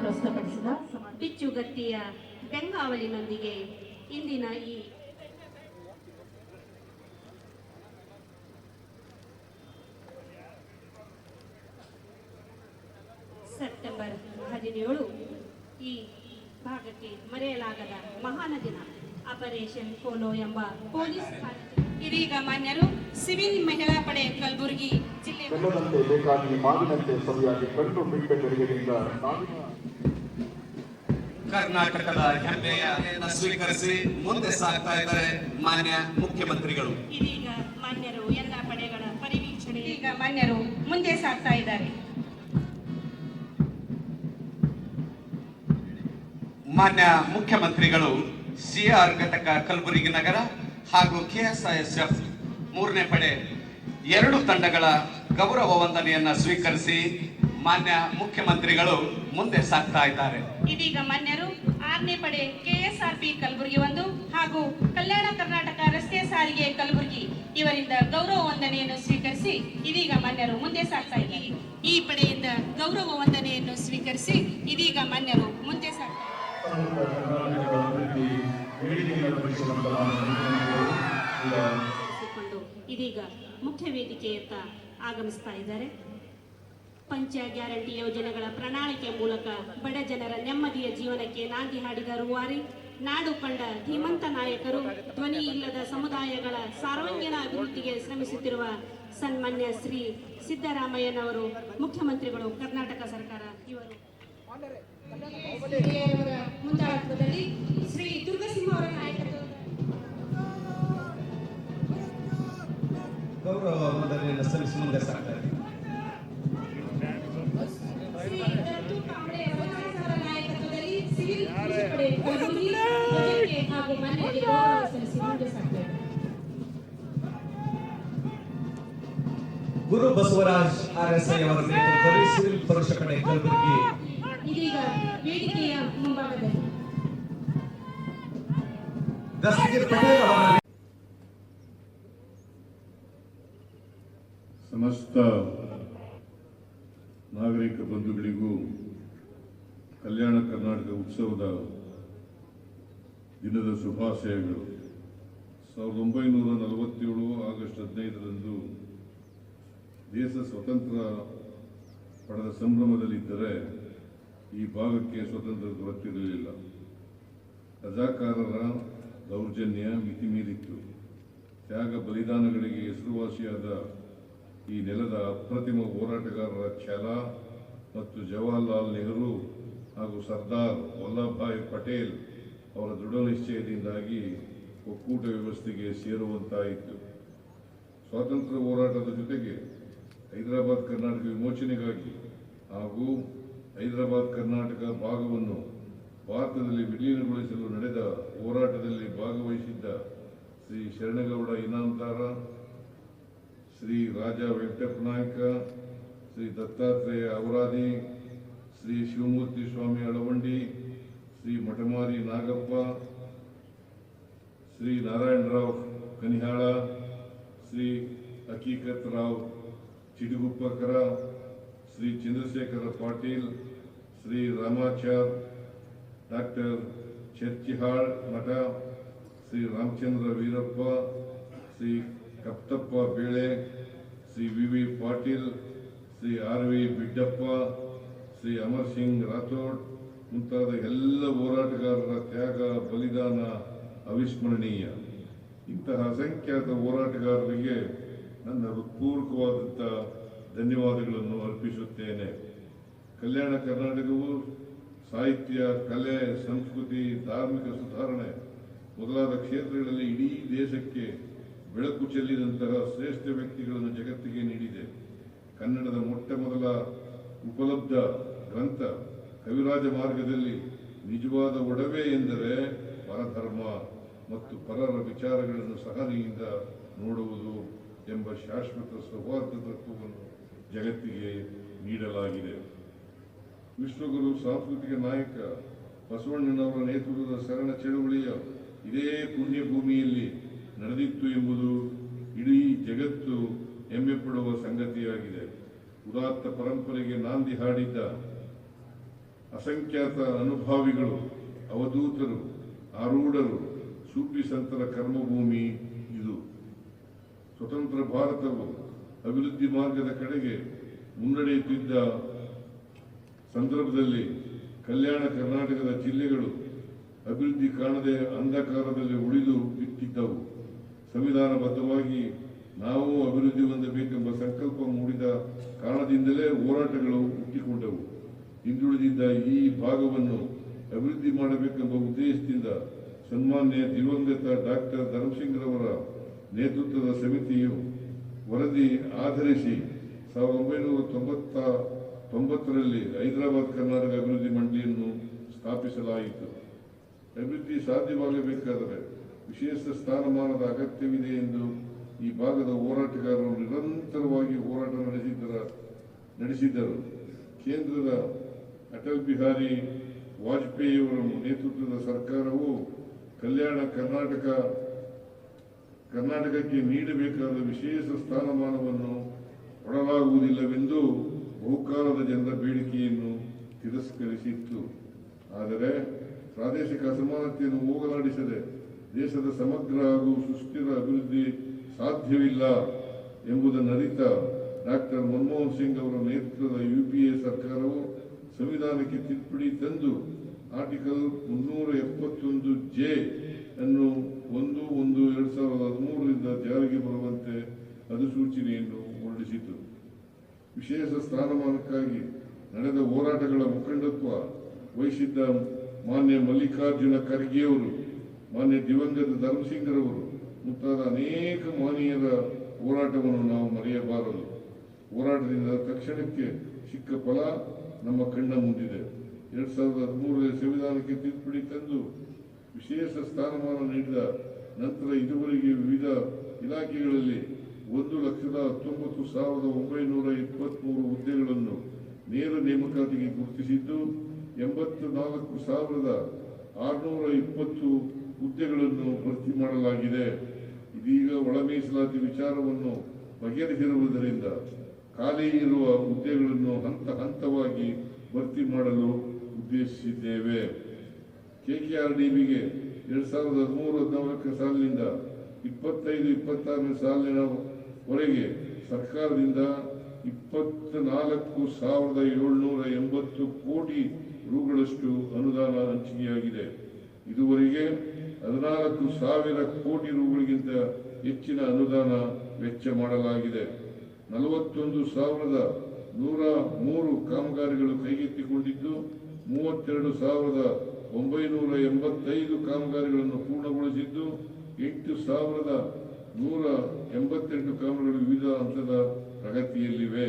ಪ್ರಸ್ತುತಪಡಿಸಿದ ಬಿಚ್ಚುಗತ್ತಿಯ ಬೆಂಗಾವಲಿನೊಂದಿಗೆ ಇಂದಿನ ಈ ಸೆಪ್ಟೆಂಬರ್ ಹದಿನೇಳು ಈ ಭಾಗಕ್ಕೆ ಮರೆಯಲಾಗದ ಮಹಾನ ದಿನ ಆಪರೇಷನ್ ಪೋಲೋ ಎಂಬ ಪೊಲೀಸ್ ಇದೀಗ ಮಾನ್ಯರು ಸಿವಿಲ್ ಮಹಿಳಾ ಪಡೆ ಕಲಬುರಗಿ ಜಿಲ್ಲೆ ಬೇಕಾಗಿ ಮಾವಿನಂತೆ ಸರಿಯಾಗಿ ಕಂಡು ಬಿಟ್ಟ ನಾವಿನ ಕರ್ನಾಟಕದ ಹೆಮ್ಮೆಯ ಸ್ವೀಕರಿಸಿ ಮುಂದೆ ಸಾಗ್ತಾ ಇದ್ದಾರೆ ಮಾನ್ಯ ಮುಖ್ಯಮಂತ್ರಿಗಳು. ಇದೀಗ ಮಾನ್ಯರು ಎಲ್ಲ ಪಡೆಗಳ ಪರಿವೀಕ್ಷಣೆ. ಈಗ ಮಾನ್ಯರು ಮುಂದೆ ಸಾಗ್ತಾ ಇದ್ದಾರೆ. ಮಾನ್ಯ ಮುಖ್ಯಮಂತ್ರಿಗಳು ಸಿಆರ್ ಘಟಕ ಕಲಬುರಗಿ ನಗರ ಹಾಗೂ ಕೆಎಸ್ಐಎಸ್ಎಫ್ ಮೂರನೇ ಪಡೆ ಎರಡು ತಂಡಗಳ ಗೌರವ ವಂದನೆಯನ್ನ ಸ್ವೀಕರಿಸಿ ಮಾನ್ಯ ಮುಖ್ಯಮಂತ್ರಿಗಳು ಮುಂದೆ ಸಾಗ್ತಾ ಇದ್ದಾರೆ. ಇದೀಗ ಮಾನ್ಯರು ಆರನೇ ಪಡೆ ಕೆಎಸ್ಆರ್ಪಿ ಕಲಬುರಗಿ ಒಂದು ಹಾಗೂ ಕಲ್ಯಾಣ ಕರ್ನಾಟಕ ರಸ್ತೆ ಸಾರಿಗೆ ಕಲಬುರಗಿ ಇವರಿಂದ ಗೌರವ ವಂದನೆಯನ್ನು ಸ್ವೀಕರಿಸಿ ಇದೀಗ ಮಾನ್ಯರು ಮುಂದೆ ಸಾಗ್ತಾ ಇದ್ದಾರೆ. ಈ ಪಡೆಯಿಂದ ಗೌರವ ವಂದನೆಯನ್ನು ಸ್ವೀಕರಿಸಿ ಇದೀಗ ಮಾನ್ಯರು ಮುಂದೆ ನಡೆಸಿಕೊಂಡು ಇದೀಗ ಮುಖ್ಯ ವೇದಿಕೆಯತ್ತ ಆಗಮಿಸ್ತಾ ಇದ್ದಾರೆ. ಪಂಚ ಗ್ಯಾರಂಟಿ ಯೋಜನೆಗಳ ಪ್ರಣಾಳಿಕೆ ಮೂಲಕ ಬಡ ಜನರ ನೆಮ್ಮದಿಯ ಜೀವನಕ್ಕೆ ನಾಂದಿ ಹಾಡಿದ ರೂವಾರಿ ನಾಡು ಕಂಡ ಧೀಮಂತ ನಾಯಕರು ಧ್ವನಿ ಇಲ್ಲದ ಸಮುದಾಯಗಳ ಸಾರ್ವಾಂಗೀಣ ಅಭಿವೃದ್ಧಿಗೆ ಶ್ರಮಿಸುತ್ತಿರುವ ಸನ್ಮಾನ್ಯ ಶ್ರೀ ಸಿದ್ದರಾಮಯ್ಯನವರು ಮುಖ್ಯಮಂತ್ರಿಗಳು ಕರ್ನಾಟಕ ಸರ್ಕಾರ ಇವರು. ಮುಂದಾಳತ್ವದಲ್ಲಿ ಶ್ರೀ ದುರ್ಗಸಿಂಹ ಅವರ ನಾಯಕತ್ವದ ಗೌರವ ಸಲ್ಲಿಸಿ ಮುಂದೆ Guru Basavaraj R S I ಅವರ ನೇತೃತ್ವದಲ್ಲಿ ಸಿವಿಲ್ ಪುರುಷ ಕಡೆ ಕಲಬುರಗಿ. ದಸ್ತಗಿರ್ ಪಟೇಲ್ ಅವರ ಸಮಸ್ತ ನಾಗರಿಕ ಬಂಧುಗಳಿಗೂ ಕಲ್ಯಾಣ ಕರ್ನಾಟಕ ಉತ್ಸವದ ದಿನದ ಶುಭಾಶಯಗಳು. ಸಾವಿರದ ಒಂಬೈನೂರ ನಲವತ್ತೇಳು ಆಗಸ್ಟ್ ಹದಿನೈದರಂದು ದೇಶ ಸ್ವತಂತ್ರ ಪಡೆದ ಸಂಭ್ರಮದಲ್ಲಿದ್ದರೆ ಈ ಭಾಗಕ್ಕೆ ಸ್ವತಂತ್ರ ಗೊತ್ತಿರಲಿಲ್ಲ ರಜಾಕಾರರ ದೌರ್ಜನ್ಯ ಮಿತಿಮೀರಿತ್ತು ತ್ಯಾಗ ಬಲಿದಾನಗಳಿಗೆ ಹೆಸರುವಾಸಿಯಾದ ಈ ನೆಲದ ಅಪ್ರತಿಮ ಹೋರಾಟಗಾರರ ಛಲ ಮತ್ತು ಜವಾಹರ್ಲಾಲ್ ನೆಹರು ಹಾಗೂ ಸರ್ದಾರ್ ವಲ್ಲಭಭಾಯ್ ಪಟೇಲ್ ಅವರ ದೃಢ ನಿಶ್ಚಯದಿಂದಾಗಿ ಒಕ್ಕೂಟ ವ್ಯವಸ್ಥೆಗೆ ಸೇರುವಂತಾಯಿತು. ಸ್ವಾತಂತ್ರ್ಯ ಹೋರಾಟದ ಜೊತೆಗೆ ಹೈದರಾಬಾದ್ ಕರ್ನಾಟಕ ವಿಮೋಚನೆಗಾಗಿ ಹಾಗೂ ಹೈದರಾಬಾದ್ ಕರ್ನಾಟಕ ಭಾಗವನ್ನು ಭಾರತದಲ್ಲಿ ವಿಲೀನಗೊಳಿಸಲು ನಡೆದ ಹೋರಾಟದಲ್ಲಿ ಭಾಗವಹಿಸಿದ್ದ Shri Sharanagouda Inamdar Shri Raja Venkatappa Nayaka Shri Dattatreya Avaradi Shri Shivamurthy Swami Alavandi, Shri Mathamari Nagappa, Shri Narayanarao Kanihal, Shri Hakikat Rao Chidaguppakar, Shri Chandrashekhar Patil, Shri Ramachar, doctor Charchihal Math, Shri Ramachandra Veerappa, Shri Kaptappa Bele, Shri V V Patil, Shri R V Biddappa, Shri Amar Singh Rathod ಮುಂತಾದ ಎಲ್ಲ ಹೋರಾಟಗಾರರ ತ್ಯಾಗ, ಬಲಿದಾನ, ಅವಿಸ್ಮರಣೀಯ. ಇಂತಹ ಅಸಂಖ್ಯಾತ ಹೋರಾಟಗಾರರಿಗೆ ನನ್ನ ಹೃತ್ಪೂರ್ವಕವಾದಂಥ ಧನ್ಯವಾದಗಳನ್ನು ಅರ್ಪಿಸುತ್ತೇನೆ. ಕಲ್ಯಾಣ ಕರ್ನಾಟಕವು ಸಾಹಿತ್ಯ, ಕಲೆ, ಸಂಸ್ಕೃತಿ, ಧಾರ್ಮಿಕ ಸುಧಾರಣೆ ಮೊದಲಾದ ಕ್ಷೇತ್ರಗಳಲ್ಲಿ ಇಡೀ ದೇಶಕ್ಕೆ ಬೆಳಕು ಚೆಲ್ಲಿದಂತಹ ಶ್ರೇಷ್ಠ ವ್ಯಕ್ತಿಗಳನ್ನು ಜಗತ್ತಿಗೆ ನೀಡಿದೆ. ಕನ್ನಡದ ಮೊಟ್ಟ ಮೊದಲ ಉಪಲಬ್ಧ ಗ್ರಂಥ ಕವಿರಾಜ ಮಾರ್ಗದಲ್ಲಿ ನಿಜವಾದ ಒಡವೆ ಎಂದರೆ ಪರಧರ್ಮ ಮತ್ತು ಪರರ ವಿಚಾರಗಳನ್ನು ಸಹನೆಯಿಂದ ನೋಡುವುದು ಶಾಶ್ವತ ಸೌಹಾರ್ದ ತತ್ವವನ್ನು ಜಗತ್ತಿಗೆ ನೀಡಲಾಗಿದೆ. ವಿಶ್ವಗುರು ಸಾಂಸ್ಕೃತಿಕ ನಾಯಕ ಬಸವಣ್ಣನವರ ನೇತೃತ್ವದ ಶರಣ ಚಳುವಳಿಯ ಇದೇ ಪುಣ್ಯ ಭೂಮಿಯಲ್ಲಿ ನಡೆದಿತ್ತು ಎಂಬುದು ಇಡೀ ಜಗತ್ತು ಹೆಮ್ಮೆ ಪಡುವ ಸಂಗತಿಯಾಗಿದೆ. ಉದಾತ್ತ ಪರಂಪರೆಗೆ ನಾಂದಿ ಹಾಡಿದ್ದ ಅಸಂಖ್ಯಾತ ಅನುಭಾವಿಗಳು, ಅವಧೂತರು, ಆರೂಢರು, ಸೂಫಿ ಸಂತರ ಕರ್ಮಭೂಮಿ ಸ್ವತಂತ್ರ ಭಾರತವು ಅಭಿವೃದ್ಧಿ ಮಾರ್ಗದ ಕಡೆಗೆ ಮುನ್ನಡೆಯುತ್ತಿದ್ದ ಸಂದರ್ಭದಲ್ಲಿ ಕಲ್ಯಾಣ ಕರ್ನಾಟಕದ ಜಿಲ್ಲೆಗಳು ಅಭಿವೃದ್ಧಿ ಕಾಣದೆ ಅಂಧಕಾರದಲ್ಲಿ ಉಳಿದು ಬಿಟ್ಟಿದ್ದವು. ಸಂವಿಧಾನಬದ್ಧವಾಗಿ ನಾವು ಅಭಿವೃದ್ಧಿ ಹೊಂದಬೇಕೆಂಬ ಸಂಕಲ್ಪ ಮೂಡಿದ ಕಾರಣದಿಂದಲೇ ಹೋರಾಟಗಳು ಹುಟ್ಟಿಕೊಂಡವು. ಹಿಂದುಳಿದಿದ್ದ ಈ ಭಾಗವನ್ನು ಅಭಿವೃದ್ಧಿ ಮಾಡಬೇಕೆಂಬ ಉದ್ದೇಶದಿಂದ ಸನ್ಮಾನ್ಯ ದಿವಂಗತ ಡಾಕ್ಟರ್ ಧರ್ಮಸಿಂಗ್ರವರ ನೇತೃತ್ವದ ಸಮಿತಿಯು ವರದಿ ಆಧರಿಸಿ ಸಾವಿರದ ಒಂಬೈನೂರ ತೊಂಬತ್ತ, ತೊಂಬತ್ತರಲ್ಲಿ ಹೈದರಾಬಾದ್ ಕರ್ನಾಟಕ ಅಭಿವೃದ್ಧಿ ಮಂಡಳಿಯನ್ನು ಸ್ಥಾಪಿಸಲಾಯಿತು. ಅಭಿವೃದ್ಧಿ ಸಾಧ್ಯವಾಗಬೇಕಾದರೆ ವಿಶೇಷ ಸ್ಥಾನಮಾನದ ಅಗತ್ಯವಿದೆ ಎಂದು ಈ ಭಾಗದ ಹೋರಾಟಗಾರರು ನಿರಂತರವಾಗಿ ಹೋರಾಟ ನಡೆಸಿದ್ದರ, ನಡೆಸಿದ್ದರು. ಕೇಂದ್ರದ ಅಟಲ್ ಬಿಹಾರಿ ವಾಜಪೇಯಿಯವರ ನೇತೃತ್ವದ ಸರ್ಕಾರವು ಕಲ್ಯಾಣ ಕರ್ನಾಟಕ ಕರ್ನಾಟಕಕ್ಕೆ ನೀಡಬೇಕಾದ ವಿಶೇಷ ಸ್ಥಾನಮಾನವನ್ನು ಕೊಡಲಾಗುವುದಿಲ್ಲವೆಂದು ಬಹುಕಾಲದ ಜನರ ಬೇಡಿಕೆಯನ್ನು ತಿರಸ್ಕರಿಸಿತ್ತು. ಆದರೆ ಪ್ರಾದೇಶಿಕ ಅಸಮಾನತೆಯನ್ನು ಹೋಗಲಾಡಿಸದೆ ದೇಶದ ಸಮಗ್ರ ಹಾಗೂ ಸುಸ್ಥಿರ ಅಭಿವೃದ್ಧಿ ಸಾಧ್ಯವಿಲ್ಲ ಎಂಬುದನ್ನು ಅರಿತ ಡಾಕ್ಟರ್ ಮನಮೋಹನ್ ಸಿಂಗ್ ಅವರ ನೇತೃತ್ವದ ಯುಪಿಎ ಸರ್ಕಾರವು ಸಂವಿಧಾನಕ್ಕೆ ತಿದ್ದುಪಡಿ ತಂದು ಆರ್ಟಿಕಲ್ ಮುನ್ನೂರ ಎಪ್ಪತ್ತೊಂದು ಜೆ ಅನ್ನು ಒಂದು ಒಂದು, ಎರಡು ಸಾವಿರದ ಹದಿಮೂರರಿಂದ ಜಾರಿಗೆ ಬರುವಂತೆ ಅಧಿಸೂಚನೆಯನ್ನು ಹೊರಡಿಸಿತು ವಿಶೇಷ ಸ್ಥಾನಮಾನಕ್ಕಾಗಿ ನಡೆದ ಹೋರಾಟಗಳ ಮುಖಂಡತ್ವ ವಹಿಸಿದ್ದ ಮಾನ್ಯ ಮಲ್ಲಿಕಾರ್ಜುನ ಖರ್ಗೆಯವರು, ಮಾನ್ಯ ದಿವಂಗತ ಧರ್ಮಸಿಂಗರವರು, ಮುಂತಾದ ಅನೇಕ ಮಾನೀಯರ ಹೋರಾಟವನ್ನು ನಾವು ಮರೆಯಬಾರದು. ಹೋರಾಟದಿಂದ ತಕ್ಷಣಕ್ಕೆ ಸಿಕ್ಕ ಫಲ ನಮ್ಮ ಕಣ್ಣ ಮುಂದಿದೆ. ಎರಡ್ ಸಾವಿರದ ಹದಿಮೂರರಲ್ಲಿ ಸಂವಿಧಾನಕ್ಕೆ ತಿದ್ದುಪಡಿ ತಂದು ವಿಶೇಷ ಸ್ಥಾನಮಾನ ನೀಡಿದ ನಂತರ ಇದುವರೆಗೆ ವಿವಿಧ ಇಲಾಖೆಗಳಲ್ಲಿ ಒಂದು ಲಕ್ಷದ ಹತ್ತೊಂಬತ್ತು ಸಾವಿರದ ಒಂಬೈನೂರ ಇಪ್ಪತ್ತ್ಮೂರು ಹುದ್ದೆಗಳನ್ನು ನೇರ ನೇಮಕಾತಿಗೆ ಗುರುತಿಸಿದ್ದು, ಎಂಬತ್ತು ನಾಲ್ಕು ಸಾವಿರದ ಆರುನೂರ ಇಪ್ಪತ್ತು ಹುದ್ದೆಗಳನ್ನು ಭರ್ತಿ ಮಾಡಲಾಗಿದೆ. ಇದೀಗ ಒಳ ಮೀಸಲಾತಿ ವಿಚಾರವನ್ನು ಬಗೆಹರಿಸಿರುವುದರಿಂದ ಖಾಲಿ ಇರುವ ಹುದ್ದೆಗಳನ್ನು ಹಂತ ಹಂತವಾಗಿ ಭರ್ತಿ ಮಾಡಲು ಉದ್ದೇಶಿಸಿದ್ದೇವೆ. ಕೆಕೆಆರ್ಡಿಬಿಗೆ ಎರಡ್ ಸಾವಿರದ ಹದಿಮೂರು ಹದಿನಾಲ್ಕು ಸಾಲಿನಿಂದ ಇಪ್ಪತ್ತೈದು, ಇಪ್ಪತ್ತಾರನೇ ಸಾಲಿನವರೆಗೆ ಸರ್ಕಾರದಿಂದ ಇಪ್ಪತ್ನಾಲ್ಕು ಸಾವಿರದ ಏಳ್ನೂರ ಎಂಬತ್ತು ಕೋಟಿ ರುಗಳಷ್ಟು ಅನುದಾನ ಹಂಚಿಕೆಯಾಗಿದೆ. ಇದುವರೆಗೆ ಹದಿನಾಲ್ಕು ಸಾವಿರ ಕೋಟಿ ರುಗಳಿಗಿಂತ ಹೆಚ್ಚಿನ ಅನುದಾನ ವೆಚ್ಚ ಮಾಡಲಾಗಿದೆ. ನಲವತ್ತೊಂದು ಸಾವಿರದ ನೂರ ಮೂರು ಕಾಮಗಾರಿಗಳು ಕೈಗೆತ್ತಿಕೊಂಡಿದ್ದು ಮೂವತ್ತೆರಡು ಸಾವಿರದ ಒಂಬೈನೂರ ಎಂಬತ್ತೈದು ಕಾಮಗಾರಿಗಳನ್ನು ಪೂರ್ಣಗೊಳಿಸಿದ್ದು ಎಂಟು ಸಾವಿರದ ನೂರ ಎಂಬತ್ತೆಂಟು ಕಾಮಗಾರಿಗಳು ವಿವಿಧ ಹಂತದ ಪ್ರಗತಿಯಲ್ಲಿವೆ.